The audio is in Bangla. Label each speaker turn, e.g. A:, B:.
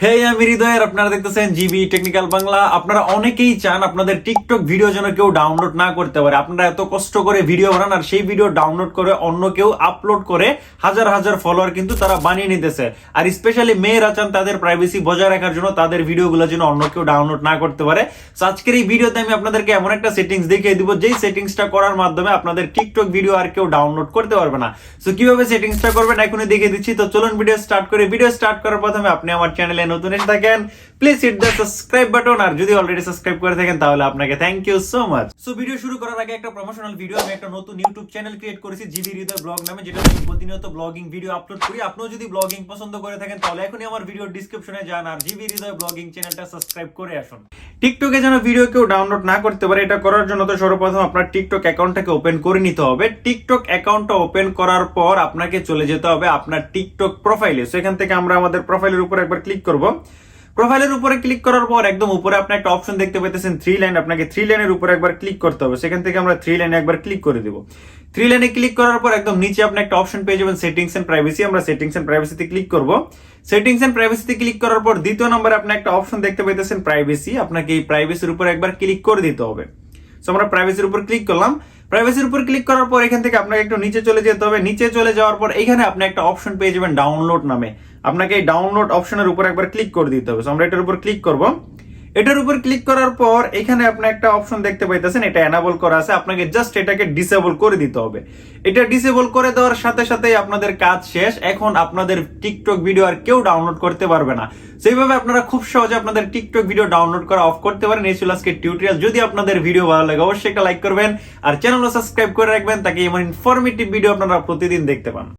A: হে আমি হৃদয়ের আপনারা দেখতেছেন জিবি টেকনিক্যাল বাংলা আপনারা অনেকেই চান আপনাদের টিকটক ভিডিও যেন কেউ ডাউনলোড না করতে পারে। আপনারা এত কষ্ট করে ভিডিও বানান আর সেই ভিডিও ডাউনলোড করে অন্য কেউ আপলোড করে, হাজার হাজার ফলোয়ার কিন্তু তারা বানিয়ে নিতেছে। আর স্পেশালি মেয়েরা চান তাদের প্রাইভেসি বজায় রাখার জন্য তাদের ভিডিওগুলো যেন অন্য কেউ ডাউনলোড না করতে পারে। So, আজকের এই ভিডিওতে আমি আপনাদেরকে এমন একটা সেটিংস দেখিয়ে দিব, যেই সেটিংসটা করার মাধ্যমে আপনাদের টিকটক ভিডিও আর কেউ ডাউনলোড করতে পারবে না। সো কীভাবে সেটিংসটা করবেন এখনই দেখিয়ে দিচ্ছি। তো চলুন ভিডিও স্টার্ট করে। ভিডিও স্টার্ট করার প্রথমে আপনি আমার চ্যানেলে নতুন এসে থাকেন please hit the subscribe button আর যদি অলরেডি সাবস্ক্রাইব করে থাকেন, তাহলে আপনাকে thank you so much so video শুরু করার আগে একটা প্রমোশনাল ভিডিও আমি একটা নতুন ইউটিউব চ্যানেল ক্রিয়েট করেছি জিবি হৃদয় ব্লগ নামে, যেটা আমি প্রতিনিয়ত ব্লগিং ভিডিও আপলোড করি। আপনিও যদি ব্লগিং পছন্দ করে থাকেন, তাহলে এখনই আমার ভিডিও ডিসক্রিপশনে যান, আর জিবি হৃদয় ব্লগিং চ্যানেলটা সাবস্ক্রাইব করে আসুন। টিকটকে যেন ভিডিও কেউ ডাউনলোড না করতে পারে, এটা করার জন্য তো সর্বপ্রথম আপনার টিকটক অ্যাকাউন্টটাকে ওপেন করে নিতে হবে। টিকটক অ্যাকাউন্টটা ওপেন করার পর আপনাকে চলে যেতে হবে আপনার টিকটক প্রোফাইলে সেখান থেকে আমরা আমাদের প্রোফাইলের উপর একবার ক্লিক করব। প্রোফাইলের উপরে ক্লিক করার পর একদম উপরে আপনি একটা অপশন দেখতে পেতেছেন থ্রি লাইন আপনাকে থ্রি লাইনের উপরে একবার ক্লিক করতে হবে। সেখান থেকে আমরা থ্রি লাইনে একবার ক্লিক করে দিব। থ্রি লাইনে ক্লিক করার পর একদম নিচে আপনি একটা অপশন পেয়ে যাবেন সেটিংস এন্ড প্রাইভেসি আমরা সেটিংস এন্ড প্রাইভেসিতে ক্লিক করব। সেটিংস এন্ড প্রাইভেসিতে ক্লিক করার পর দ্বিতীয় নম্বরে আপনি একটা অপশন দেখতে পেতেছেন প্রাইভেসি আপনাকে এই প্রাইভেসির উপর একবার ক্লিক করে দিতে হবে। সো আমরা প্রাইভেসির উপর ক্লিক করলাম। প্রাইভেসির উপর ক্লিক করার পর এখান থেকে আপনাকে একটু নিচে চলে যেতে হবে। নিচে চলে যাওয়ার পর এখানে আপনি একটা অপশন পেয়ে যাবেন ডাউনলোড নামে। আপনাকে এই ডাউনলোড অপশনের উপর একবার ক্লিক করে দিতে হবে। আমরা এটার উপর ক্লিক করব। এটার উপর ক্লিক করার পর এখানে আপনি একটা অপশন দেখতে পাইতেছেন, এটা এনাবল করা আছে, আপনাকে জাস্ট এটাকে ডিসেবল করে দিতে হবে। এটা ডিসেবল করে দেওয়ার সাথে সাথেই আপনাদের কাজ শেষ। এখন আপনাদের টিকটক ভিডিও আর কেউ ডাউনলোড করতে পারবে না। সেইভাবে আপনারা খুব সহজে আপনাদের টিকটক ভিডিও ডাউনলোড করা অফ করতে পারেন। এই ছিল আজকে টিউটোরিয়াল যদি আপনাদের ভিডিও ভালো লাগে, অবশ্যই একটা লাইক করবেন। আর চ্যানেলও সাবস্ক্রাইব করে রাখবেন, তাকে এমন ইনফরমেটিভ ভিডিও আপনারা প্রতিদিন দেখতে পান।